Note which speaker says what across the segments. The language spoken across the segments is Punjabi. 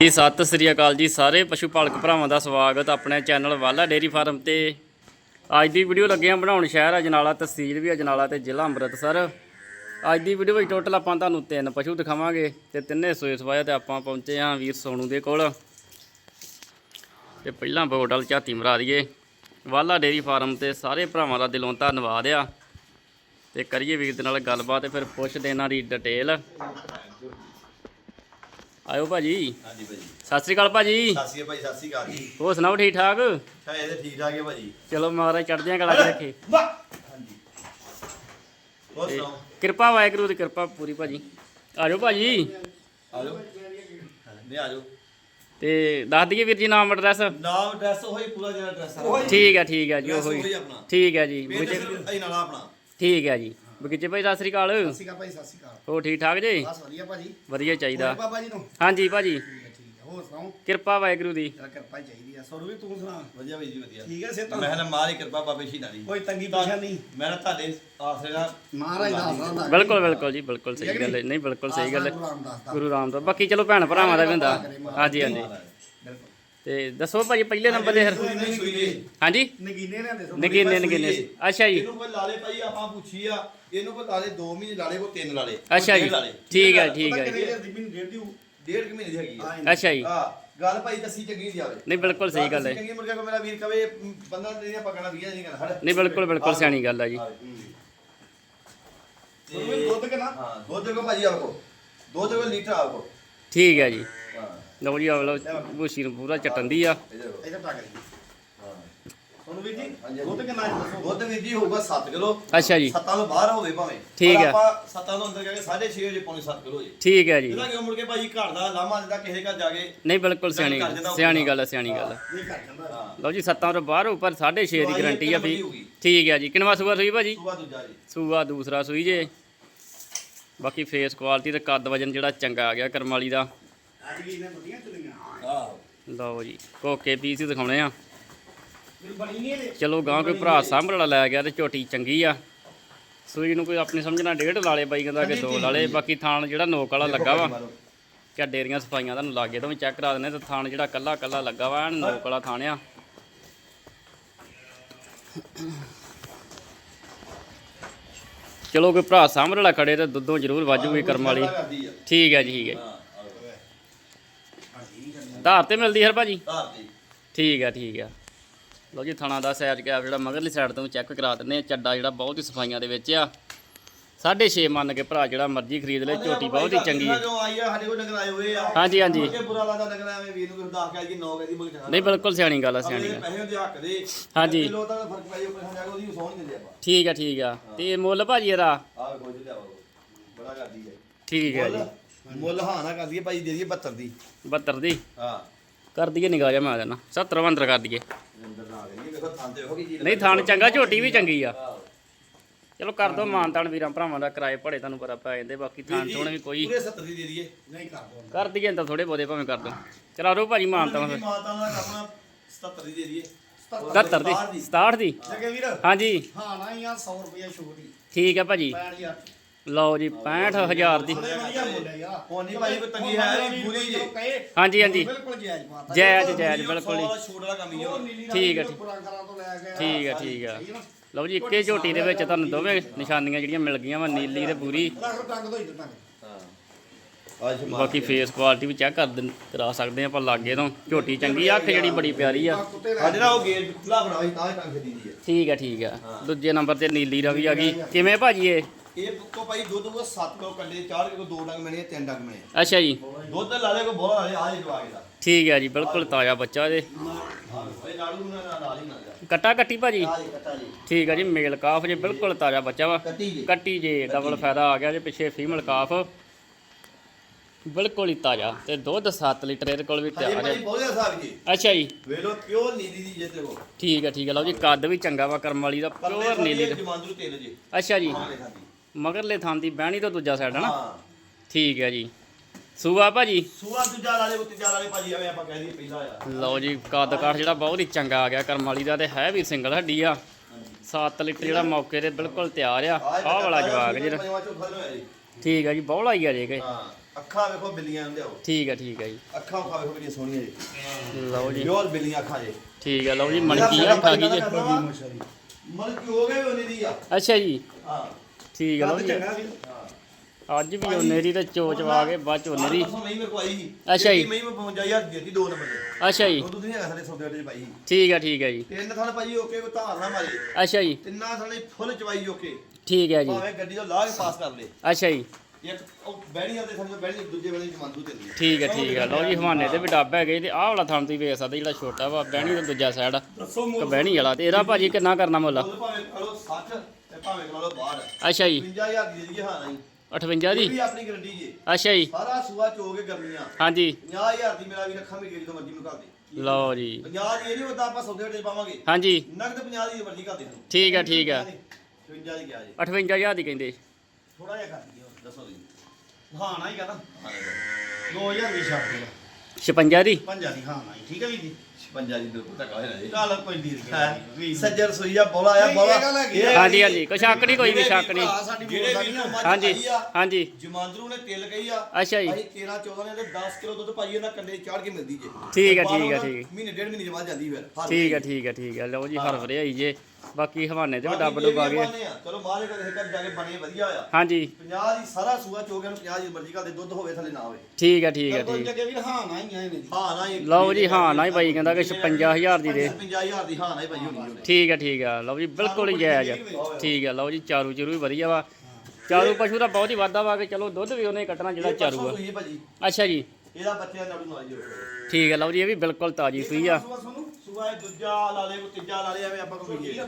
Speaker 1: ਜੀ, ਸਤਿ ਸ੍ਰੀ ਅਕਾਲ ਜੀ ਸਾਰੇ ਪਸ਼ੂ ਪਾਲਕ ਭਰਾਵਾਂ ਦਾ ਸਵਾਗਤ ਆਪਣੇ ਚੈਨਲ ਵਾਲਾ ਡੇਰੀ ਫਾਰਮ ਤੇ। ਅੱਜ ਦੀ ਵੀਡੀਓ ਲੱਗੇ ਆ ਬਣਾਉਣ ਸ਼ਹਿਰ, ਅਜਨਾਲਾ ਤਹਿਸੀਲ ਵੀ, ਅਜਨਾਲਾ ਤੇ ਜ਼ਿਲ੍ਹਾ ਅੰਮ੍ਰਿਤਸਰ। ਅੱਜ ਦੀ ਵੀਡੀਓ ਵਿੱਚ ਟੋਟਲ ਆਪਾਂ ਤੁਹਾਨੂੰ ਤਿੰਨ ਪਸ਼ੂ ਦਿਖਾਵਾਂਗੇ ਤੇ ਤਿੰਨੇ ਸੋਏ ਸਵਾਇਆ ਤੇ ਆਪਾਂ ਪਹੁੰਚੇ ਆ ਵੀਰ ਸੋਨੂ ਦੇ ਕੋਲ। ਤੇ ਪਹਿਲਾਂ ਬੋਟਲ ਝਾਤੀ ਮਰਾ ਦਈਏ। ਵਾਲਾ ਡੇਰੀ ਫਾਰਮ ਤੇ ਸਾਰੇ ਭਰਾਵਾਂ ਦਾ ਦਿਲੋਂ ਧੰਨਵਾਦ ਆ। ਤੇ ਕਰੀਏ ਵੀਰ ਦੇ ਨਾਲ ਗੱਲਬਾਤ ਤੇ ਫਿਰ ਪੁੱਛਦੇ ਇਹਨਾਂ ਦੀ ਡਿਟੇਲ। ਆਇਓ ਭਾਜੀ।
Speaker 2: ਹਾਂਜੀ ਭਾਜੀ।
Speaker 1: ਸਤਿ ਸ੍ਰੀ ਅਕਾਲ ਭਾਜੀ।
Speaker 2: ਸਤਿ ਸ਼੍ਰੀ ਅਕਾਲ ਭਾਈ ਸਤਿ ਸ਼੍ਰੀ ਅਕਾਲ ਜੀ।
Speaker 1: ਹੋਰ ਸੁਣਾਓ ਠੀਕ ਠਾਕ?
Speaker 2: ਹਾਂ ਇਹਦੇ ਠੀਕ ਠਾਕ ਹੈ ਭਾਜੀ।
Speaker 1: ਚਲੋ ਮਹਾਰਾਜ ਚੜ੍ਹਦੀਆਂ ਕਲਾ ਚ ਰੱਖੇ।
Speaker 2: ਹਾਂਜੀ। ਹੋਰ ਸੁਣਾਓ?
Speaker 1: ਕਿਰਪਾ ਵਾਹਿਗੁਰੂ ਦੀ ਕਿਰਪਾ ਪੂਰੀ ਭਾਜੀ। ਆਜੋ ਭਾਜੀ।
Speaker 2: ਆ ਜਾਓ ਨਹੀਂ ਆ ਜਾਓ
Speaker 1: ਤੇ ਦੱਸ ਦਈਏ ਵੀਰ ਜੀ ਨਾਮ ਐਡਰੈਸ
Speaker 2: ਨਾਮ ਐਡਰੈਸ ਉਹੀ ਪੂਰਾ ਜਿਹੜਾ ਐਡਰੈਸ ਆ।
Speaker 1: ਠੀਕ ਹੈ ਠੀਕ ਹੈ ਜੀ ਉਹੀ। ਠੀਕ ਹੈ ਜੀ
Speaker 2: ਅਸੀਂ ਨਾਲਾ ਆਪਣਾ।
Speaker 1: ਠੀਕ ਹੈ ਜੀ। ਬਗੀਚੇ ਭਾਈ ਸਤਿ ਸ੍ਰੀ ਅਕਾਲ।
Speaker 3: ਸਤਿ ਸ਼੍ਰੀ ਅਕਾਲ ਭਾਈ ਸਤਿ ਸ਼੍ਰੀ ਅਕਾਲ।
Speaker 1: ਹੋਰ ਠੀਕ ਠਾਕ ਜੀ?
Speaker 3: ਬਸ ਵਧੀਆ ਭਾਜੀ।
Speaker 1: ਵਧੀਆ ਚਾਹੀਦਾ।
Speaker 3: ਹੋਰ ਬਾਬਾ ਜੀ ਨੂੰ?
Speaker 1: ਹਾਂਜੀ ਭਾਜੀ।
Speaker 3: ਠੀਕ ਹੈ ਠੀਕ ਹੈ। ਹੋਰ ਸੁਣਾਓ?
Speaker 1: ਕਿਰਪਾ ਵਾਹਿਗੁਰੂ ਦੀ।
Speaker 3: ਤੇਰਾ ਕਿਰਪਾ ਹੀ ਚਾਹੀਦੀ ਆ। ਸੋਰੂ ਵੀ ਤੂੰ ਸੁਣਾ।
Speaker 2: ਵਧੀਆ ਭਾਈ ਜੀ ਵਧੀਆ।
Speaker 3: ਠੀਕ ਹੈ ਸੇ
Speaker 2: ਮੈਂ ਨਾ ਮਾਰੀ ਕਿਰਪਾ ਬਾਬੇ ਸ਼ਹੀਦਾਂ ਦੀ।
Speaker 3: ਕੋਈ ਤੰਗੀ ਪਰੇਸ਼ਾਨੀ
Speaker 2: ਮੈਂ ਨਾ ਤੁਹਾਡੇ ਆਸਰੇ ਨਾਲ
Speaker 3: ਮਹਾਰਾਜ ਦਾ ਆਸਰਾ ਹੁੰਦਾ
Speaker 1: ਬਿਲਕੁਲ ਬਿਲਕੁਲ ਜੀ ਬਿਲਕੁਲ ਸਹੀ ਗੱਲ ਹੈ। ਨਹੀਂ? ਬਿਲਕੁਲ ਸਹੀ ਗੱਲ ਹੈ।
Speaker 3: ਗੁਰੂ ਰਾਮਦਾਸ
Speaker 1: ਬਾਕੀ ਚਲੋ ਭੈਣ ਭਰਾਵਾਂ ਦਾ ਵੀ ਹੁੰਦਾ। ਹਾਂਜੀ ਹਾਂਜੀ। ਤੇ ਦੱਸੋ ਭਾਜੀ ਪਹਿਲੇ ਨੰਬਰ
Speaker 2: ਨਹੀਂ ਸੂਈ ਜੀ
Speaker 1: ਹਾਂਜੀ?
Speaker 3: ਨਗੀਨੇ ਨੇ ਦੱਸੋ
Speaker 1: ਨਗੀਨੇ ਨਗੀਨੇ। ਅੱਛਾ ਜੀ।
Speaker 2: ਇਹਨੂੰ ਕੋਈ ਲਾਲੇ ਭਾਈ ਆਪਾਂ ਪੁੱਛੀ ਆ। ਇਹਨੂੰ ਕੋਈ ਲਾਲੇ 2 ਮਹੀਨੇ ਲਾਲੇ ਕੋ 3 ਲਾਲੇ।
Speaker 1: ਅੱਛਾ ਜੀ। ਠੀਕ ਹੈ ਠੀਕ ਹੈ
Speaker 3: ਕਿੰਨੇ
Speaker 1: ਜੀ
Speaker 3: ਚਿਰ ਦੀ ਵੀ ਡੇਢ ਦੀ
Speaker 2: ਡੇਢ ਕੁ ਮਹੀਨੇ ਦੀ ਹੈਗੀ ਆ।
Speaker 1: ਅੱਛਾ ਜੀ।
Speaker 2: ਹਾਂ ਗੱਲ ਭਾਈ ਦੱਸੀ ਚੰਗੀ ਜਾਵੇ
Speaker 1: ਨਹੀਂ ਬਿਲਕੁਲ ਸਹੀ ਗੱਲ ਹੈ।
Speaker 2: ਚੰਗੀ ਮੁਰਗਾ ਕੋ ਮੇਰਾ ਵੀਰ ਕਵੇ ਬੰਦਾ ਨਹੀਂ ਪਕੜਨਾ 20 ਨਹੀਂ ਕਰਨਾ
Speaker 1: ਨਹੀਂ ਬਿਲਕੁਲ ਬਿਲਕੁਲ ਸਿਆਣੀ ਗੱਲ ਹੈ ਜੀ।
Speaker 3: ਦੁੱਧ ਕਿੰਨਾ?
Speaker 2: ਹਾਂ। ਦੁੱਧ ਕੋ ਭਾਜੀ ਆਪਕੋ? ਦੁੱਧ ਕੋ ਲੀਟਰ ਆਪਕੋ?
Speaker 1: ਠੀਕ ਹੈ ਜੀ।
Speaker 2: ਹਾਂ।
Speaker 1: ਲਓ ਜੀ ਆਹ ਲਓ ਬੂਸ਼ੀ ਨੂੰ ਪੂਰਾ ਚਟਣ ਦੀ ਆ।
Speaker 2: ਇਧਰ
Speaker 3: ਟੱਕ
Speaker 2: ਹਾਂ।
Speaker 3: ਸੋਨੂੰ ਵੀਰ ਜੀ। ਦੁੱਧ ਕਿੰਨਾ ਹੈ ਦੱਸੋ?
Speaker 2: ਦੁੱਧ ਵੀਰ ਜੀ ਹੋਊਗਾ 7 ਕਿਲੋ।
Speaker 1: ਅੱਛਾ ਜੀ।
Speaker 2: ਸੱਤਾਂ ਤੋਂ ਬਾਹਰ ਹੋਵੇ ਭਾਵੇਂ।
Speaker 1: ਠੀਕ ਹੈ।
Speaker 2: ਆਪਾਂ ਸੱਤਾਂ ਤੋਂ ਅੰਦਰ ਕਰਕੇ 6.5 ਵਜੇ ਪੌਣੇ 7 ਕਿਲੋ ਜੀ
Speaker 1: ਠੀਕ ਹੈ ਜੀ।
Speaker 2: ਇਹਦਾ ਕਿਉਂ ਮੁੜ ਕੇ ਭਾਜੀ ਘਰ ਦਾ ਲਾਮਾ ਦਿੰਦਾ ਕਿਸੇ ਘਰ ਜਾ ਕੇ
Speaker 1: ਨਹੀਂ ਬਿਲਕੁਲ ਸਿਆਣੀ ਸਿਆਣੀ ਗੱਲ ਹੈ ਸਿਆਣੀ ਗੱਲ ਲਓ ਜੀ ਸੱਤਾਂ ਤੋਂ ਬਾਹਰ ਉੱਪਰ 6.5 ਦੀ ਗਾਰੰਟੀ ਆ ਵੀ।
Speaker 2: ਦੀ।
Speaker 1: ਠੀਕ ਹੈ ਜੀ। ਕਿੰਨਵਾ ਸੂਆ ਸੂਈ ਭਾਜੀ?
Speaker 2: ਸੂਆ ਦੂਜਾ ਜੀ।
Speaker 1: ਸੂਆ ਦੂਸਰਾ ਸੂਈ ਜੇ। ਬਾਕੀ ਫੇਸ ਕੁਆਲਿਟੀ ਤੇ ਕੱਦ ਵਜਨ ਜਿਹੜਾ ਚੰਗਾ ਆ ਗਿਆ ਕਰਮ ਵਾਲੀ ਦਾ। ਲਓ ਜੀ ਕੋਕੇ ਪੀਸ ਹੀ ਦਿਖਾਉਣੇ ਆ। ਚਲੋ ਗਾਂ ਕੋਈ ਭਰਾ ਵਾਲਾ ਲੈ ਗਿਆ ਤੇ ਝੋਟੀ ਚੰਗੀ ਆ। ਸੂਈ ਨੂੰ ਕੋਈ ਆਪਣੀ ਸਮਝਣਾ ਡੇਢ ਲਾਲੇ ਬਾਈ ਕਹਿੰਦਾ ਕਿ ਦੋ ਲਾਲੇ ਬਾਕੀ ਥਾਣ ਜਿਹੜਾ ਨੋਕ ਵਾਲਾ ਲੱਗਾ ਵਾ ਕਿਆ ਡੇਰੀਆਂ ਸਫਾਈਆਂ ਤੁਹਾਨੂੰ ਲਾਗੇ ਤੋਂ ਵੀ ਚੈੱਕ ਕਰਾ ਦਿੰਦੇ ਤੇ ਥਾਣ ਜਿਹੜਾ ਕੱਲਾ ਕੱਲਾ ਲੱਗਾ ਵਾ ਨੋਕ ਵਾਲਾ ਥਾਣ ਆ। ਚਲੋ ਕੋਈ ਭਰਾ ਸਾਂਭਣ ਵਾਲਾ ਖੜੇ ਤੇ ਦੁੱਧੋਂ ਜ਼ਰੂਰ ਵਾਜੂਗੀ ਕਰਮ ਵਾਲੀ। ਠੀਕ ਹੈ ਜੀ ਠੀਕ ਹੈ ਧਾਰ ਤੇ ਮਿਲਦੀ ਹਰ ਭਾਜੀ?
Speaker 2: ਧਾਰ ਦੀ
Speaker 1: ਠੀਕ ਹੈ ਠੀਕ ਹੈ ਲਓ ਜੀ ਥਣਾ ਦਾ ਸੈਰ ਕੈਪ ਜਿਹੜਾ ਮਗਰਲੀ ਸਾਈਡ ਤੋਂ ਚੈੱਕ ਕਰਾ ਦਿੰਦੇ ਆ ਚੱਡਾ ਜਿਹੜਾ ਬਹੁਤ ਹੀ ਸਫਾਈਆਂ ਦੇ ਵਿੱਚ ਆ। 6.5 ਮੰਨ ਕੇ ਭਰਾ ਜਿਹੜਾ ਮਰਜ਼ੀ ਖਰੀਦ ਲੈ ਝੋਟੀ ਬਹੁਤ ਹੀ ਚੰਗੀ ਹੈ
Speaker 2: ਜੋ ਆਈ ਆ ਸਾਡੇ ਕੋਲ ਨਗਰ ਆਏ ਹੋਏ ਆ।
Speaker 1: ਹਾਂਜੀ ਹਾਂਜੀ।
Speaker 2: ਮੁੜ ਕੇ ਬੁਰਾ ਲੱਗਦਾ ਨਗਰ ਐਵੇਂ ਵੀਰ ਨੂੰ ਕੋਈ ਦੱਸ ਕੇ ਜੀ 9 ਵਜੇ ਦੀ ਮੁੜ ਚੰਗਾ
Speaker 1: ਨਹੀਂ ਬਿਲਕੁਲ ਸਿਆਣੀ ਗੱਲ ਆ ਸਿਆਣੀ ਗੱਲ।
Speaker 2: ਪੈਸੇ ਉਹਦੇ ਹੱਕ ਦੇ।
Speaker 1: ਹਾਂਜੀ।
Speaker 2: ਕਿਲੋ ਤਾਂ ਫ਼ਰਕ ਪੈ ਜਾਊ ਪੈਸੇ ਜਾ ਕੇ ਉਹਦੀ ਸੌਣ ਦਿੰਦੇ ਆਪਾਂ।
Speaker 1: ਠੀਕ ਹੈ ਠੀਕ ਆ। ਤੇ ਮੁੱਲ ਭਾਜੀ ਇਹਦਾ?
Speaker 2: ਬੜਾ ਕਰਦੀ ਹੈ
Speaker 1: ਠੀਕ ਹੈ ਜੀ।
Speaker 2: ਮੁੱਲ- ਹਾਂ ਨਾ ਕਰਦੀ ਹੈ ਭਾਈ ਦੇ ਦਈਏ 72 ਦੀ।
Speaker 1: 72 ਦੀ?
Speaker 2: ਹਾਂ।
Speaker 1: ਕਰ ਦਈਏ ਨਿਗਾਹ ਜਾ ਮੈਂ ਆ ਜਾਣਾ 70 72 ਕਰ ਦਈਏ।
Speaker 2: ਅੰਦਰ ਨਾ ਕਰੀਏ ਵੇਖੋ ਥਾਂ ਤੇ ਵੇਖੋ ਕੀ ਚੀਜ਼
Speaker 1: ਨਹੀਂ ਥਣ ਚੰਗਾ ਝੋਟੀ ਵੀ ਚੰਗੀ ਆ। ਚਲੋ ਕਰ ਦੋ ਮਾਨਤਾਨ ਵੀਰਾਂ ਭਰਾਵਾਂ ਦਾ ਕਿਰਾਏ ਭੜੇ ਤੁਹਾਨੂੰ ਪਤਾ ਪੈ ਜਾਂਦੇ ਬਾਕੀ ਥਾਣ
Speaker 2: ਜੀ,
Speaker 1: ਵੀ ਕੋਈ।
Speaker 2: ਪੂਰੇ 70 ਦੀ ਦੇ ਦਈਏ।
Speaker 3: ਨਹੀਂ ਕਰ ਦੋ।
Speaker 1: ਕਰ ਦਈਏ ਤਾਂ ਥੋੜੇ ਬੋਦੇ ਭਾਵੇਂ ਕਰ ਦੋ। ਚਲਾ ਰੋ ਭਾਜੀ ਮਾਨਤਾਨ ਫਿਰ।
Speaker 2: ਮਾਤਾ ਦਾ ਆਪਣਾ 77 ਦੀ ਦੇ ਦਈਏ।
Speaker 1: 77 ਦੀ 67 ਦੀ। ਹਾਂਜੀ।
Speaker 3: ਹਾਂ ਨਾ ਹੀ ਆ 100 ਰੁਪਏ ਛੋਟੀ
Speaker 1: ਠੀਕ ਹੈ ਭਾਜੀ।
Speaker 3: 65000
Speaker 1: ਲਓ ਜੀ 65000 ਦੀ।
Speaker 3: ਵਧੀਆ ਆ
Speaker 2: ਭਾਈ ਕੋਈ ਤੰਗੀ ਹੈ ਨਹੀਂ ਪੂਰੀ ਜੀ।
Speaker 1: ਹਾਂਜੀ ਹਾਂਜੀ।
Speaker 3: ਬਿਲਕੁਲ ਜਾਇਜ਼ ਬਾਤ
Speaker 1: ਜਾਇਜ਼ ਜਾਇਜ਼ ਬਿਲਕੁਲ ਹੀ
Speaker 2: ਛੋਟ ਵਾਲਾ ਕੰਮ ਹੀ ਹੋ
Speaker 1: ਠੀਕ ਹੈ, ਠੀਕ। ਹੈ ਠੀਕ ਹੈ? ਲਓ ਜੀ ਇੱਕੇ ਝੋਟੀ ਦੇ ਵਿੱਚ ਤੁਹਾਨੂੰ ਦੋਵੇਂ ਨਿਸ਼ਾਨੀਆਂ ਜਿਹੜੀਆਂ ਮਿਲ ਗਈਆਂ ਵਾ ਨੀਲੀ ਤੇ ਪੂਰੀ ਬਾਕੀ ਫੇਸ ਕੁਆਲਿਟੀ ਵੀ ਚੈੱਕ ਕਰ ਦਿੰ- ਕਰਾ ਸਕਦੇ ਆਪਾਂ ਲਾਗੇ ਤੋਂ। ਝੋਟੀ ਚੰਗੀ ਆ, ਅੱਖ ਜਿਹੜੀ ਬੜੀ ਪਿਆਰੀ ਆ।
Speaker 2: ਨਾਲ ਉਹ ਗੇਟ ਖੁੱਲਾ ਬਣਾਈ ਤਾਂ ਹੀ ਟੰਗ ਦੀ
Speaker 1: ਠੀਕ ਹੈ ਠੀਕ ਹੈ। ਦੂਜੇ ਨੰਬਰ ਤੇ ਨੀਲੀ ਰਵੀ ਆ ਗਈ। ਕਿਵੇਂ ਭਾਜੀ ਇਹ?
Speaker 2: ਇਹ ਕੋ ਭਾਈ ਦੁੱਧ ਕੋ 7 ਕਿਲੋ ਕੱਢੇ 4 ਕਿਲੋ 2 ਡੰਗ ਮਿਲੇ 3 ਡੰਗ ਮਿਲੇ।
Speaker 1: ਅੱਛਾ ਜੀ।
Speaker 2: ਦੁੱਧ ਲਾਲੇ ਕੋ ਬਹੁਤ ਲਾਲੇ ਆ ਜੇ ਜਵਾ ਕੇ ਦਾ
Speaker 1: ਠੀਕ ਹੈ ਜੀ ਬਿਲਕੁਲ ਤਾਜ਼ਾ ਬੱਚਾ
Speaker 2: ਹਾਂ ਇਹ ਨਾੜੂ ਨੂੰ ਨਾਲ ਨਾਲ ਹੀ ਨਾ ਜਾ।
Speaker 1: ਕੱਟਾ ਕੱਟੀ ਭਾਜੀ?
Speaker 2: ਆ ਜੀ ਕੱਟਾ ਜੀ।
Speaker 1: ਠੀਕ ਹੈ ਜੀ ਮੇਲ ਕਾਫ ਜੇ ਬਿਲਕੁਲ ਤਾਜ਼ਾ ਬੱਚਾ ਵਾ।
Speaker 2: ਕੱਟੀ ਜੀ।
Speaker 1: ਕੱਟੀ ਜੇ ਡਬਲ ਫਾਇਦਾ ਆ ਗਿਆ ਜੇ ਪਿੱਛੇ ਫੀਮੇਲ ਕਾਫ। ਬਿਲਕੁਲ ਹੀ ਤਾਜ਼ਾ ਤੇ ਦੁੱਧ 7 ਲੀਟਰ ਇਹਦੇ ਕੋਲ ਵੀ ਤਿਆਰ ਹੈ
Speaker 2: ਬਹੁਤ ਸਾਹਿਬ ਜੀ
Speaker 1: ਅੱਛਾ ਜੀ।
Speaker 2: ਵੇ ਲੋ ਪਿਓਰ ਨੀਲੀ ਦੀ ਜੇ ਤੇ
Speaker 1: ਠੀਕ ਹੈ ਠੀਕ ਹੈ ਲਓ ਜੀ ਕੱਦ ਵੀ ਚੰਗਾ ਵਾ ਕਰਮ ਵਾਲੀ ਦਾ ਪਿਓਰ ਨੀਲੀ ਦਾ।
Speaker 2: ਜਮਾਂਦਰੂ ਤੇਲ ਜੀ।
Speaker 1: ਅੱਛਾ ਜੀ। ਮਗਰਲੇ ਥਾਂ ਦੀ ਬਹਿਣੀ ਤੋਂ ਦੂਜਾ ਸਾਈਡ ਹੈ ਨਾ?
Speaker 2: ਹਾਂ।
Speaker 1: ਠੀਕ ਹੈ ਜੀ। ਸੂਆ ਭਾਜੀ?
Speaker 2: ਸੂਆ ਦੂਜਾ ਲਾਲੇ ਉੱਤੇ ਜਾ ਲਾਲੇ ਭਾਜੀ ਐਵੇਂ ਆਪਾਂ ਕਹਿ ਦਈਏ ਪਹਿਲਾ ਆ।
Speaker 1: ਲਓ ਜੀ ਕੱਦ ਕਾਠ ਜਿਹੜਾ ਬਹੁਤ ਹੀ ਚੰਗਾ ਆ ਗਿਆ ਕਰਮ ਵਾਲੀ ਦਾ ਤੇ ਹੈ ਵੀ ਸਿੰਗਲ ਹੱਡੀ ਆ। 7 ਲੀਟਰ ਜਿਹੜਾ ਮੌਕੇ ਤੇ ਬਿਲਕੁਲ ਤਿਆਰ ਆ। ਆਹ ਵਾਲਾ ਜਿਹੜਾ
Speaker 2: ਪੰਜਵਾਂ ਹੋਇਆ ਜੀ
Speaker 1: ਠੀਕ ਹੈ ਜੀ ਬੌਲਾ ਹੀ ਆ ਜੇ ਕੇ।
Speaker 2: ਹਾਂ ਅੱਖਾਂ ਵੇਖੋ ਬਿੱਲੀਆਂ ਦੇ ਆਓ
Speaker 1: ਠੀਕ ਹੈ ਠੀਕ ਹੈ ਜੀ।
Speaker 2: ਅੱਖਾਂ ਅੱਖਾਂ ਵੇਖੋ ਕਿੰਨੀਆਂ ਸੋਹਣੀਆਂ ਜੀ।
Speaker 1: ਲਓ ਜੀ।
Speaker 2: ਪਿਓਰ ਬਿੱਲੀਆਂ ਅੱਖਾਂ ਜੀ।
Speaker 1: ਠੀਕ ਹੈ ਲਓ ਜੀ ਮਣਕੀ ਆ ਖਾ ਗਈ ਜੀ
Speaker 2: ਮਲਕੀ ਹੋ ਗਏ ਉਹਨੇ ਦੀ ਆ।
Speaker 1: ਅੱਛਾ ਜੀ।
Speaker 2: ਹਾਂ।
Speaker 1: ਠੀਕ ਹੈ ਲਓ ਜੀ।
Speaker 3: ਚੰਗਾ
Speaker 1: ਅੱਜ ਵੀ ਉਹਨੇ ਦੀ ਤੇ ਚੋਚ ਵਾ ਕੇ ਬਾਅਦ ਚ ਉਹਨੇ ਦੀ।
Speaker 2: ਪਰਸੋਂ ਮਹੀਂ ਮੇ ਕੋਈ ਸੀ।
Speaker 1: ਅੱਛਾ ਜੀ।
Speaker 2: ਮਹੀਂ ਮੇ 55000 ਦੀ ਦਿੱਤੀ ਦੋ ਨੰਬਰ ਤੇ।
Speaker 1: ਅੱਛਾ ਜੀ।
Speaker 2: ਉਹ ਤੁਸੀਂ ਹੈਗਾ ਸਾਡੇ ਸੌਦੇ ਵਾਲੇ ਭਾਈ
Speaker 1: ਠੀਕ ਹੈ ਠੀਕ ਹੈ ਜੀ।
Speaker 2: ਤਿੰਨ ਥਣ ਭਾਈ ਓਕੇ ਕੋਈ ਧਾਰ ਨਾ ਮਾਰੇ।
Speaker 1: ਅੱਛਾ ਜੀ।
Speaker 2: ਤਿੰਨਾਂ ਥਣੇ ਫੁੱਲ ਚਵਾਈ ਓਕੇ।
Speaker 1: ਠੀਕ ਹੈ ਜੀ।
Speaker 2: ਭਾਵੇਂ ਗੱਡੀ ਤੋਂ ਲਾ ਕੇ ਪਾਸ ਕਰ ਲੇ।
Speaker 1: ਅੱਛਾ ਜੀ।
Speaker 2: ਇੱਕ ਉਹ ਬਹਿਣੀਆਂ ਤੇ ਸਮਝੋ ਬਹਿਣੀ ਦੂਜੇ ਵੇਲੇ ਜਮਾਂਦੂ ਤੇ ਲਈ
Speaker 1: ਠੀਕ ਹੈ ਠੀਕ ਹੈ ਲਓ ਜੀ ਹਵਾਨੇ ਤੇ ਵੀ ਡੱਬ ਹੈਗੇ ਤੇ ਆਹ ਵਾਲਾ ਥਣ ਤੁਸੀਂ ਵੇਖ ਸਕਦੇ ਜਿਹੜਾ ਛੋਟਾ ਵਾ ਬਹਿਣੀ ਤੇ ਦੂਜਾ ਸਾਈਡ
Speaker 2: ਦੱਸੋ
Speaker 1: ਬਹਿਣੀ ਵਾਲਾ ਤੇ ਇਹਦਾ ਭਾਜੀ ਕਿੰਨਾ ਕਰਨਾ ਮੁੱਲ?
Speaker 2: ਮੁੱਲ ਭਾਵੇਂ ਕਰੋ 60 ਤੇ ਭਾਵੇਂ ਕਰੋ ਬਾਹਰ
Speaker 1: ਅੱਛਾ ਜੀ।
Speaker 2: 55000 ਦੀ ਜਿਹੜੀ ਹਾਂ ਨਹੀਂ
Speaker 1: 58
Speaker 2: ਇਹ
Speaker 1: ਦੀ?
Speaker 2: ਵੀ ਆਪਣੀ ਗਰੰਟੀ ਜੇ।
Speaker 1: ਅੱਛਾ ਜੀ।
Speaker 2: ਸਾਰਾ ਸੂਆ ਚੋਗੇ ਗਰਮੀਆਂ।
Speaker 1: ਹਾਂਜੀ।
Speaker 2: 50000 ਦੀ ਮੇਰਾ ਵੀ ਰੱਖਾਂ ਵੀ ਜਦੋਂ ਮਰਜ਼ੀ ਨੂੰ ਕਰ ਦੇ।
Speaker 1: ਲਓ ਜੀ।
Speaker 2: 50 ਦੀ ਇਹ ਨਹੀਂ ਹੁੰਦਾ ਆਪਾਂ ਸੌਦੇ ਤੇ ਪਾਵਾਂਗੇ।
Speaker 1: ਹਾਂਜੀ।
Speaker 2: ਨਗਦ 50 ਦੀ ਮਰਜ਼ੀ ਕਰ ਦੇ ਸਾਨੂੰ।
Speaker 1: ਠੀਕ ਹੈ ਠੀਕ ਹੈ।
Speaker 2: 55 ਦੀ ਗਿਆ ਜੀ।
Speaker 1: 58000 ਦੀ ਕਹਿੰਦੇ।
Speaker 2: ਥੋੜਾ ਜਿਹਾ ਕਰ ਦੱਸੋ ਜੀ।
Speaker 3: ਹਾਂ ਨਾ ਹੀ ਕਹਦਾ।
Speaker 2: ਹਾਂ
Speaker 3: 2000 ਵੀ ਛੱਡ ਦੇ
Speaker 1: 56 ਦੀ?
Speaker 3: ਪੰਜਾ ਦੀ ਹਾਂ ਨਾ ਹੀ ਠੀਕ ਹੈ ਵੀ ਜੀ।
Speaker 2: 56 ਦੀ ਦੋ ਤੱਕ ਹੋਇਆ ਜੀ
Speaker 3: ਚੱਲ ਕੋਈ ਡੀਲ
Speaker 2: ਹੈਂ? ਸੱਜਰ ਸੋਈਆ ਬੋਲਾ ਆਇਆ
Speaker 3: ਨਹੀਂ,
Speaker 2: ਬੋਲਾ
Speaker 3: ਇਹ ਗੱਲ ਹੈਗੀ ਆ।
Speaker 1: ਹਾਂਜੀ ਹਾਂਜੀ ਕੋਈ ਸ਼ੱਕ ਨਹੀਂ ਕੋਈ ਵੀ ਸ਼ੱਕ ਨਹੀਂ
Speaker 3: ਭਰਾ ਸਾਡੀ
Speaker 2: ਜਿਹੜੇ
Speaker 3: ਬੋਲਦਾ
Speaker 2: ਵੀ
Speaker 3: ਨਹੀਂ ਆ।
Speaker 1: ਹਾਂਜੀ ਹਾਂਜੀ
Speaker 2: ਜਮਾਂਦਰੂ ਨੇ ਤਿਲ ਗਈ ਆ
Speaker 1: ਅੱਛਾ ਜੀ
Speaker 2: ਅਸੀਂ 13 14 ਨੇ ਤੇ 10 ਕਿਲੋ ਦੁੱਧ ਪਾਈ ਇਹਨਾਂ ਕੰਡੇ ਚਾੜ ਕੇ ਮਿਲਦੀ ਜੇ
Speaker 1: ਠੀਕ ਹੈ,
Speaker 2: ਬਾਹਰੋਂ
Speaker 1: ਠੀਕ ਹੈ,
Speaker 2: ਨਾ
Speaker 1: ਠੀਕ ਹੈ।
Speaker 2: ਮਹੀਨੇ ਡੇਢ ਮਹੀਨੇ ਦੇ ਬਾਅਦ ਜਾਂਦੀ ਫਿਰ ਹਰ
Speaker 1: ਠੀਕ
Speaker 2: ਮਹੀਨੇ।
Speaker 1: ਠੀਕ ਹੈ ਠੀਕ ਹੈ ਲਓ ਜੀ ਹਰ
Speaker 2: ਹਾਂ।
Speaker 1: ਵਰਿਆਈ ਜੇ ਬਾਕੀ ਹਵਾਨੇ ਤੇ ਵੀ ਡੱਬ
Speaker 2: ਇਹ
Speaker 1: ਡੁੱਬ ਆ। ਗਏ
Speaker 2: ਆ। ਚਲੋ ਮਾਲੇ ਕਦੇ ਘਰ ਜਾ ਕੇ ਬਣੇ ਵਧੀਆ ਆ।
Speaker 1: ਹਾਂਜੀ।
Speaker 2: 50 ਦੀ ਸਾਰਾ ਸੂਆ ਚੋਗਿਆਂ ਨੂੰ 50 ਦੀ ਮਰਜ਼ੀ ਕਰਦੇ ਦੁੱਧ ਹੋਵੇ ਥੱਲੇ ਨਾ ਹੋਵੇ।
Speaker 1: ਠੀਕ ਹੈ ਠੀਕ ਹੈ
Speaker 3: ਕੋਈ
Speaker 1: ਠੀਕ। ਹੈ
Speaker 3: ਜਗ੍ਹਾ ਵੀ ਹਾਂ ਨਾ ਹੀ ਆ ਇਹਨੇ ਦੀ
Speaker 2: ਹਾਂ ਨਾ ਇਹ-
Speaker 1: ਲਓ ਜੀ ਹਾਂ ਨਾ ਹੀ ਬਾਈ ਕਹਿੰਦਾ ਕਿ 55000 ਦੀ ਦੇ।
Speaker 2: 55000 ਦੀ ਹਾਂ ਨਾ ਹੀ ਭਾਈ ਹੋਣੀ
Speaker 1: ਠੀਕ ਹੈ ਠੀਕ ਹੈ ਲਓ ਜੀ ਬਿਲਕੁਲ ਹੀ ਜਾਇਜ਼ ਆ। ਠੀਕ ਹੈ ਲਓ ਜੀ ਚਾਰੂ ਚਰੂ ਵੀ ਵਧੀਆ ਵਾ। ਚਾਰੂ ਪਸ਼ੂ ਦਾ ਬਹੁਤ ਹੀ ਵਾਧਾ ਵਾ ਕਿ ਚਲੋ ਦੁੱਧ ਵੀ ਉਹਨੇ ਕੱਟਣਾ ਜਿਹੜਾ
Speaker 2: ਇਹ
Speaker 1: ਚਾਰੂ ਆ।
Speaker 2: ਹੈ ਭਾਜੀ।
Speaker 1: ਅੱਛਾ ਜੀ।
Speaker 2: ਇਹਦਾ ਬੱਚਿਆਂ ਨਾੜੂ ਨਾਲ ਜੀ ਰੱਖੋ।
Speaker 1: ਠੀਕ ਹੈ ਲਓ ਜੀ ਇਹ ਵੀ ਬਿਲਕੁਲ ਤਾਜੀ ਸੂਈ ਆ।
Speaker 2: ਸੂਆ ਇਹ ਦੂਜਾ ਲਾ ਲੇ ਕੋ ਤੀਜਾ ਲਾ ਲੇ ਐਵੇਂ ਆਪਾਂ ਕੋਈ ਵੀ ਹਾਂ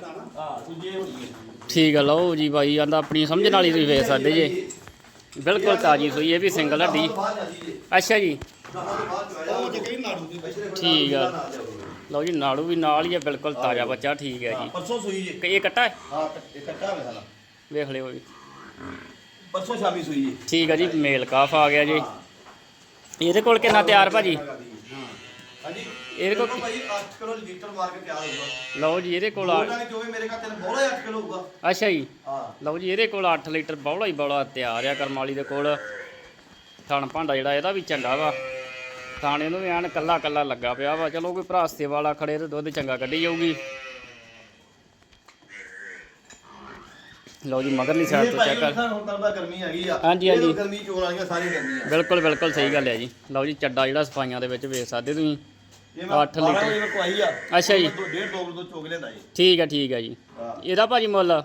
Speaker 2: ਦੂਜੇ ਹੋਣੀ ਹੈ।
Speaker 1: ਠੀਕ ਹੈ ਲਓ ਜੀ ਬਾਈ ਆਂਦਾ ਆਪਣੀ ਸਮਝਣ ਵਾਲੀ ਤੁਸੀਂ ਵੇਖ ਸਕਦੇ ਜੇ। ਬਿਲਕੁਲ ਤਾਜੀ ਸੂਈ ਇਹ ਵੀ ਸਿੰਗਲ ਹੱਡੀ। ਅੱਛਾ ਜੀ।
Speaker 3: ਹੀ
Speaker 1: ਠੀਕ ਆ। ਲਓ ਜੀ ਨਾੜੂ ਵੀ ਨਾਲ ਹੀ ਹੈ ਬਿਲਕੁਲ ਤਾਜ਼ਾ ਬੱਚਾ ਠੀਕ ਹੈ ਜੀ।
Speaker 2: ਪਰਸੋਂ ਸੂਈ ਜੇ
Speaker 1: ਇਹ ਕੱਟਾ ਹੈ?
Speaker 2: ਹਾਂ ਇਹ ਕੱਟਾ ਵੇ ਸਾਲਾ
Speaker 1: ਵੇਖ ਲਿਓ ਜੀ।
Speaker 2: ਪਰਸੋਂ ਸ਼ਾਮੀ ਸੂਈ ਜੇ
Speaker 1: ਠੀਕ ਹੈ ਜੀ ਮੇਲ ਕਾਫ ਆ ਗਿਆ ਜੀ। ਇਹਦੇ ਕੋਲ ਕਿੰਨਾ ਤਿਆਰ ਭਾਜੀ?
Speaker 2: ਹਾਂਜੀ।
Speaker 1: ਇਹਦੇ ਕੋਲ
Speaker 2: ਭਾਈ 8 ਕਿਲੋ ਲੀਟਰ ਮਾਰ ਕੇ ਤਿਆਰ ਹੋਊਗਾ।
Speaker 1: ਲਓ ਜੀ ਇਹਦੇ ਕੋਲ ਆ-
Speaker 2: ਉਹਨਾਂ ਨੇ ਜੋ ਵੀ ਮੇਰੇ ਘਰ ਤੇ ਬੋਲਾ 8 ਕਿਲੋ ਹੋਊਗਾ।
Speaker 1: ਅੱਛਾ ਜੀ।
Speaker 2: ਹਾਂ।
Speaker 1: ਲਓ ਜੀ ਇਹਦੇ ਕੋਲ 8 ਲੀਟਰ ਬੌਲਾ ਹੀ ਬੌਲਾ ਤਿਆਰ ਆ ਕਰਮ ਵਾਲੀ ਦੇ ਕੋਲ। ਥਣ ਭਾਂਡਾ ਜਿਹੜਾ ਇਹਦਾ ਵੀ ਚੰਗਾ ਵਾ। ਥਾਣੇ ਨੂੰ ਵੀ ਐਨ ਕੱਲਾ ਕੱਲਾ ਲੱਗਾ ਪਿਆ ਵਾ। ਚਲੋ ਕੋਈ ਭਰਾ ਸੇਵਾ ਵਾਲਾ ਖੜੇ ਤੇ ਦੁੱਧ ਚੰਗਾ ਕੱਢੀ ਜਾਊਗੀ। ਲਓ ਜੀ ਮਗਰਲੀ ਸਾਈਡ
Speaker 2: ਇਹ
Speaker 1: ਤੋਂ
Speaker 2: ਭਾਈ
Speaker 1: ਚੈੱਕ ਕਰ।
Speaker 2: ਹੁਣ ਤਾਂ ਗਰਮੀ ਹੈਗੀ ਆ।
Speaker 1: ਹਾਂਜੀ,
Speaker 2: ਇਹ
Speaker 1: ਹਾਂਜੀ।
Speaker 2: ਗਰਮੀ ਚੋਣ ਵਾਲੀਆਂ ਸਾਰੀਆਂ ਗਰਮੀਆਂ।
Speaker 1: ਬਿਲਕੁਲ ਬਿਲਕੁਲ ਸਹੀ ਗੱਲ ਹੈ ਜੀ। ਲਓ ਜੀ ਚੱਡਾ ਜਿਹੜਾ ਸਫਾਈਆਂ ਦੇ ਵਿੱਚ ਵੇਖ ਸਕਦੇ ਤੁਸੀਂ।
Speaker 2: ਇਹ ਮੈਂ
Speaker 1: ਅੱਠ
Speaker 2: 12
Speaker 1: ਲੀਟਰ।
Speaker 2: ਵਜੇ ਕੋ ਆਈ ਆ।
Speaker 1: ਅੱਛਾ ਜੀ।
Speaker 2: ਦੋ ਡੇਢ ਦੋ ਕਿਲੋ ਚੋਕ ਲੈਂਦਾ ਜੀ।
Speaker 1: ਠੀਕ ਹੈ ਠੀਕ ਹੈ ਜੀ।
Speaker 2: ਹਾਂ।
Speaker 1: ਇਹਦਾ ਭਾਜੀ ਮੁੱਲ?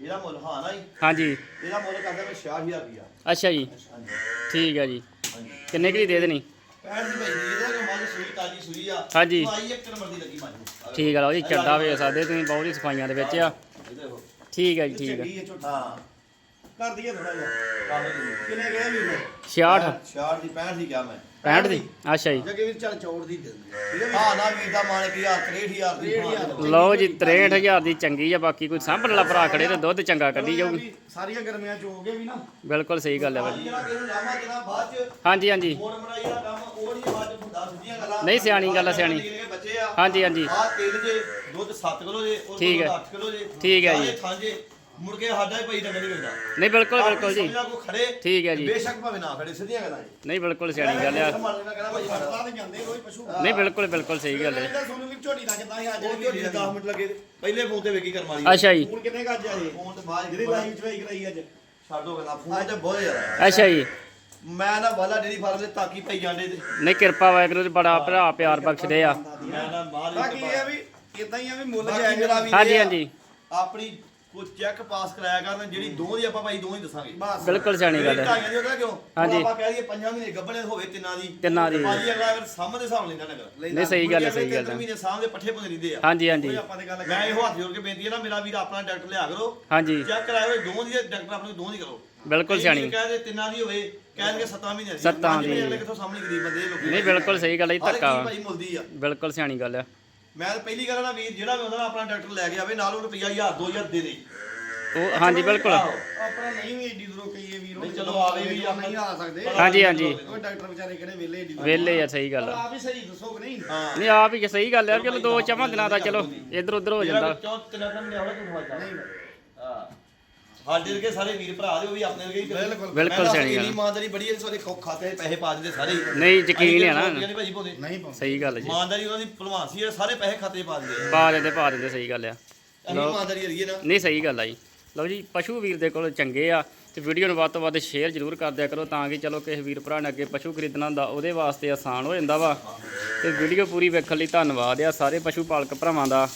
Speaker 2: ਇਹਦਾ ਮੁੱਲ ਹਾਂ ਨਾ ਜੀ।
Speaker 1: ਹਾਂਜੀ।
Speaker 2: ਇਹਦਾ ਮੁੱਲ ਕਰਦਾ ਮੈਂ 66000 ਰੁਪਿਆ
Speaker 1: ਅੱਛਾ ਜੀ।
Speaker 2: ਹਾਂਜੀ।
Speaker 1: ਠੀਕ ਹੈ ਜੀ।
Speaker 2: ਹਾਂਜੀ।
Speaker 1: ਕਿੰਨੇ ਕੁ ਦੀ ਦੇ ਦੇਣੀ?
Speaker 2: ਪੈਣ ਦੀ ਭਾਈ ਇਹਦਾ ਜੋ ਮੱਝ ਸੂਈ ਤਾਜੀ ਸੂਈ ਆ।
Speaker 1: ਹਾਂਜੀ।
Speaker 2: ਉਹ ਆਈ ਇੱਕ ਨੰਬਰ ਦੀ ਲੱਗੀ ਮੱਝ। ਨੂੰ।
Speaker 1: ਠੀਕ ਹੈ ਲਓ ਜੀ ਚੱਡਾ ਵੇਖ ਸਕਦੇ ਤੁਸੀਂ ਬਹੁਤ ਹੀ ਸਫਾਈਆਂ ਦੇ ਵਿੱਚ ਆ।
Speaker 2: ਇਹ ਦੇਖੋ।
Speaker 1: ਠੀਕ ਹੈ ਜੀ ਠੀਕ
Speaker 3: ਚੰਗੀ ਹੈ ਝੋਟੀ।
Speaker 2: ਹਾਂ।
Speaker 3: ਕਰ ਦਈਏ ਥੋੜਾ ਜਿਹਾ।
Speaker 2: ਦੀ
Speaker 3: ਕਿੰਨੇ ਗਏ ਵੀ ਨੇ
Speaker 1: 66
Speaker 2: 66 ਦੀ 65 ਦੀ ਕਿਹਾ ਮੈਂ?
Speaker 1: 65 ਦੀ। ਅੱਛਾ ਜੀ।
Speaker 3: ਜਗੇ ਵੀ ਚੱਲ ਚੌੜ ਦੀ ਦੇ ਦਿੰਦੇ ਠੀਕ ਹੈ ਵੀ?
Speaker 2: ਹਾਂ ਨਾ ਵੀਰ ਦਾ ਮਾਨ ਕੀ ਆ 63000 ਦੀ
Speaker 3: 63,000
Speaker 1: ਲਓ ਜੀ 63000 ਦੀ ਚੰਗੀ ਆ ਬਾਕੀ ਕੋਈ ਸਾਂਭਣ ਵਾਲਾ ਭਰਾ ਖੜੇ ਤੇ ਦੁੱਧ ਚੰਗਾ ਕੱਢੀ ਜਾਊਗੀ।
Speaker 3: ਸਾਰੀਆਂ ਗਰਮੀਆਂ ਚ ਹੋ ਗਏ ਵੀ ਨਾ।
Speaker 1: ਬਿਲਕੁਲ ਸਹੀ ਗੱਲ ਹੈ ਹਾਂਜੀ ਹਾਂਜੀ।
Speaker 2: ਮੋੜ ਮੜਾਈ ਦਾ ਕੰਮ ਉਹ ਨਹੀਂ ਬਾਅਦ ਚ ਹੁੰਦਾ ਸਿੱਧੀਆਂ ਗੱਲਾਂ।
Speaker 1: ਨਹੀਂ, ਸਿਆਣੀ ਗੱਲ ਆ, ਸਿਆਣੀ। ਹਾਂਜੀ, ਹਾਂਜੀ।
Speaker 2: ਆ ਤਿੰਨ ਜੇ ਦੁੱਧ 7 ਕਿਲੋ ਜੇ ਉਹ
Speaker 1: ਠੀਕ ਹੈ।
Speaker 2: 8 ਕਿਲੋ ਜੇ
Speaker 1: ਠੀਕ ਹੈ ਜੀ।
Speaker 2: ਮੁੜ ਕੇ ਸਾਡਾ ਹੀ ਪਈ ਡੰਗ ਨਹੀਂ ਵਿਕਦਾ
Speaker 1: ਨਹੀਂ ਬਿਲਕੁਲ ਬਿਲਕੁਲ ਜੀ।
Speaker 2: ਕੋ ਖੜੇ?
Speaker 1: ਠੀਕ ਹੈ ਜੀ।
Speaker 2: ਬੇਸ਼ੱਕ ਭਾਵੇਂ ਨਾ ਖੜੇ ਸਿੱਧੀਆਂ ਗੱਲਾਂ ਜੀ।
Speaker 1: ਨਹੀਂ ਬਿਲਕੁਲ ਸਿਆਣੀ ਗੱਲ ਆ।
Speaker 2: ਸੰਭਾਲ ਲੈਣਾ ਕਹਿੰਦਾ ਭਾਈ ਸਾਡਾ
Speaker 3: ਫੜਦਾ ਤੇ ਜਾਂਦੇ ਰੋਜ਼ ਪਸ਼ੂ।
Speaker 1: ਨਹੀਂ ਬਿਲਕੁਲ ਬਿਲਕੁਲ ਸਹੀ ਗੱਲ ਹੈ।
Speaker 3: ਇਹਦਾ ਸੋਨੂੰ ਵੀ ਝੋਟੀ ਦਾ ਕਿਦਾਂ ਆ
Speaker 2: ਉਹ ਝੋਟੀ ਦੇ 10 ਮਿੰਟ ਲੱਗੇ ਤੇ ਪਹਿਲੇ ਫੋਨ ਤੇ ਵੇਖੀ ਕਰਮ ਵਾਲੀ।
Speaker 1: ਅੱਛਾ ਜੀ।
Speaker 3: ਹੁਣ ਕਿੰਨੇ ਗੱਜ ਆ ਇਹ?
Speaker 2: ਫੋਨ ਤੇ ਬਾਅਦ
Speaker 3: ਜਿਹੜੀ ਲਾਈਵ ਚਵਾਈ ਕਰਾਈ ਅੱਜ।
Speaker 2: ਛੱਡੋ ਗੱਲਾਂ ਫੋਨ ਤੇ ਬਹੁਤ ਜ਼ਿਆਦਾ।
Speaker 1: ਅੱਛਾ ਜੀ।
Speaker 2: ਮੈਂ ਨਾ ਵਾਲਾ ਡੇਰੀ ਫਾਰਮ ਦੇ ਤਾਕੀ ਪਈ ਜਾਂਦੇ ਤੇ।
Speaker 1: ਨਹੀਂ ਕਿਰਪਾ ਵਾਹਿਗੁਰੂ ਜੀ ਬੜਾ ਭਰਾ ਪਿਆਰ ਬਖਸ਼ਦੇ ਆ।
Speaker 2: ਮੈਂ ਨਾ ਮਾਰ
Speaker 3: ਬਾਕੀ ਇਹ ਆ ਵੀ ਇਦਾਂ ਹੀ ਆ ਵੀ ਮੁੱਲ
Speaker 2: ਬਾਕੀ
Speaker 3: ਜਾਇਜ਼
Speaker 2: ਮੇਰਾ ਵੀ
Speaker 1: ਹਾਂਜੀ
Speaker 2: ਇਹ ਆ,
Speaker 1: ਹਾਂਜੀ।
Speaker 2: ਆਪਣੀ ਕੋ ਚੈੱਕ ਪਾਸ ਕਰਾਇਆ ਕਰਨ ਜਿਹੜੀ ਦੋ ਦੀ ਆਪਾਂ ਭਾਈ ਦੋ ਹੀ ਦੱਸਾਂਗੇ।
Speaker 3: ਬਸ।
Speaker 1: ਬਿਲਕੁਲ ਸਿਆਣੀ ਗੱਲ ਹੈ।
Speaker 2: ਢਾਈਆਂ ਦੀ ਉਹਦਾ ਕਿਉਂ? ਹੁਣ। ਆਪਾਂ ਕਹਿ ਦਈਏ ਪੰਜਾਂ ਮਹੀਨੇ ਗੱਭਣੇ ਹੋਵੇ ਤਿੰਨਾਂ ਦੀ।
Speaker 1: ਤਿੰਨਾਂ ਦੀ।
Speaker 2: ਭਾਜੀ ਅਗਲਾ ਅਗਰ ਸਾਹਮਣੇ ਹਿਸਾਬ ਲੈਂਦਾ ਨਗਰ।
Speaker 1: ਨਹੀਂ ਸਹੀ ਗੱਲ ਹੈ ਸਹੀ ਗੱਲ
Speaker 2: ਤਿੰਨ
Speaker 1: ਹੈ।
Speaker 2: ਮਹੀਨੇ ਸਾਹਮਣੇ ਪੱਠੇ ਪੁੰਦੇ ਰਹਿੰਦੇ ਆ।
Speaker 1: ਹਾਂਜੀ ਹਾਂਜੀ।
Speaker 3: ਕੋਈ ਆਪਾਂ ਤੇ ਗੱਲ
Speaker 2: ਮੈਂ ਇਹੋ ਹੱਥ ਜੋੜ ਕੇ ਬੇਨਤੀ ਹੈ ਨਾ ਮੇਰਾ ਵੀਰ ਆਪਣਾ ਡਾਕਟਰ ਲਿਆ ਕਰੋ।
Speaker 1: ਹਾਂਜੀ।
Speaker 2: ਚੈੱਕ ਕਰਾਇਓ ਦੋ ਦੀ ਡਾਕਟਰ ਆਪਣੇ ਦੋ ਦੀ ਕਰੋ।
Speaker 1: ਬਿਲਕੁਲ ਸਿਆਣੀ
Speaker 2: ਵੀਰ ਕਹਿ ਦੇ ਤਿੰਨਾਂ ਦੀ ਹੋਵੇ ਕਹਿ ਦੇਣਗੇ ਸੱਤਾਂ ਮਹੀਨੇ ਦੀ।
Speaker 1: ਸੱਤਾਂ ਦੀ।
Speaker 2: ਅਗਲੇ ਕਿੱਥੋਂ ਸਾਹਮਣੇ ਗਰੀਬ ਬੰਦੇ ਲੋਕੀ
Speaker 1: ਨਹੀਂ ਬਿਲਕੁਲ ਸਹੀ ਗੱਲ ਹੈ ਜੀ,
Speaker 2: ਹਰ ਇੱਕ
Speaker 1: ਧੱਕਾ
Speaker 2: ਚੀਜ਼। ਭਾਈ ਮੁਲਦੀ ਆ।
Speaker 1: ਬਿਲਕੁਲ ਸਿਆਣੀ ਗੱਲ ਆ
Speaker 2: ਮੈਂ ਤਾਂ ਪਹਿਲੀ ਗੱਲ ਨਾ ਵੀਰ ਜਿਹੜਾ ਵੀ ਉਹਨਾਂ ਦਾ ਆਪਣਾ ਡਾਕਟਰ ਲੈ ਕੇ ਆਵੇ ਨਾਲ ਉਹਨੂੰ ਰੁਪਈਆ 1000 2000 ਦੇ ਦੇ।
Speaker 1: ਉਹ ਹਾਂਜੀ ਬਿਲਕੁਲ।
Speaker 2: ਆਹੋ।
Speaker 3: ਆਪਣਾ ਨਹੀਂ ਵੀ ਏਡੀ ਦੂਰੋਂ ਕਹੀਏ ਵੀਰ
Speaker 2: ਨਹੀਂ, ਚਲੋ ਆਵੇ ਵੀ
Speaker 3: ਜੋ ਨਹੀਂ ਆ ਸਕਦੇ।
Speaker 1: ਹਾਂਜੀ ਹਾਂਜੀ।
Speaker 3: ਕੋਈ ਡਾਕਟਰ ਵਿਚਾਰੇ ਕਿਹੜੇ ਵਿਹਲੇ ਏਡੀ ਦੂਰੋਂ।
Speaker 1: ਵਿਹਲੇ ਆ ਸਹੀ ਗੱਲ
Speaker 3: ਪਰ
Speaker 1: ਆ
Speaker 3: ਆਪ ਹੀ ਸਹੀ ਦੱਸੋ ਕਿ ਨਹੀਂ?
Speaker 2: ਹਾਂ।
Speaker 1: ਨਹੀਂ ਆਪ ਹੀ ਸਹੀ ਗੱਲ ਆ ਚਲੋ ਦੋ ਚਵਾਂ ਦਿਨਾਂ ਦਾ ਚਲੋ ਇੱਧਰ ਉੱਧਰ ਹੋ ਜਾਂਦਾ।
Speaker 2: ਚੌਂ ਤਿੰਨਾਂ ਦਾ ਮਹੀਨੇ ਹੋਣਾ ਤੂੰ ਖਵਾਜਾ।
Speaker 3: ਨਹੀਂ।
Speaker 2: ਹਾਂ। ਸਾਡੇ ਵਰਗੇ ਸਾਰੇ ਵੀਰ ਭਰਾ ਦੇ ਉਹ ਵੀ ਆਪਣੇ ਵਰਗੇ ਹੀ ਕਰਦੇ।
Speaker 3: ਬਿਲਕੁਲ।
Speaker 1: ਬਿਲਕੁਲ
Speaker 2: ਤਾਂ
Speaker 1: ਸਿਆਣੀ ਗੱਲ।
Speaker 2: ਇੰਨੀ ਇਮਾਨਦਾਰੀ ਬੜੀ ਹੈ ਸਾਰੇ ਖੋ- ਖਾਤੇ ਪੈਸੇ ਪਾ ਦਿੰਦੇ ਸਾਰੇ ਹੀ।
Speaker 1: ਨਹੀਂ, ਯਕੀਨ
Speaker 2: ਅਸੀਂ
Speaker 1: ਹੈ ਨਾ।
Speaker 2: ਰੋਟੀਆਂ ਨੀ ਭਾਜੀ ਪਾਉਂਦੇ
Speaker 3: ਨਹੀਂ ਪਾਉਂਦੇ
Speaker 1: ਸਹੀ ਗੱਲ ਜੀ
Speaker 2: ਇਮਾਨਦਾਰੀ ਉਹਨਾਂ ਦੀ ਭਲਵਾਨ ਸੀ ਇਹ ਸਾਰੇ ਪੈਸੇ ਖਾਤੇ 'ਚ ਪਾ ਦਿੰਦੇ ਆ
Speaker 1: ਪਾ ਦਿੰਦੇ ਪਾ ਦਿੰਦੇ ਸਹੀ ਗੱਲ ਆ
Speaker 2: ਅਸੀਂ ਇਮਾਨਦਾਰੀ ਰਹੀਏ ਨਾ
Speaker 1: ਨਹੀਂ ਸਹੀ ਗੱਲ ਆ ਜੀ ਲਓ ਜੀ ਪਸ਼ੂ ਵੀਰ ਦੇ ਕੋਲ ਚੰਗੇ ਆ ਤੇ ਵੀਡੀਓ ਨੂੰ ਵੱਧ ਤੋਂ ਵੱਧ ਸ਼ੇਅਰ ਜ਼ਰੂਰ ਕਰ ਦਿਆ ਕਰੋ ਤਾਂ ਕਿ ਚਲੋ ਕਿਸੇ ਵੀਰ ਭਰਾ ਨੇ ਅੱਗੇ ਪਸ਼ੂ ਖਰੀਦਣਾ ਹੁੰਦਾ ਉਹਦੇ ਵਾਸਤੇ ਆਸਾਨ ਹੋ ਜਾਂਦਾ ਵਾ ਤੇ ਵੀਡੀਓ ਪੂਰੀ ਵੇਖਣ ਲਈ ਧੰਨਵਾਦ ਆ ਸਾਰੇ ਪਸ਼ੂ ਪਾਲਕ ਭਰਾਵਾਂ ਦਾ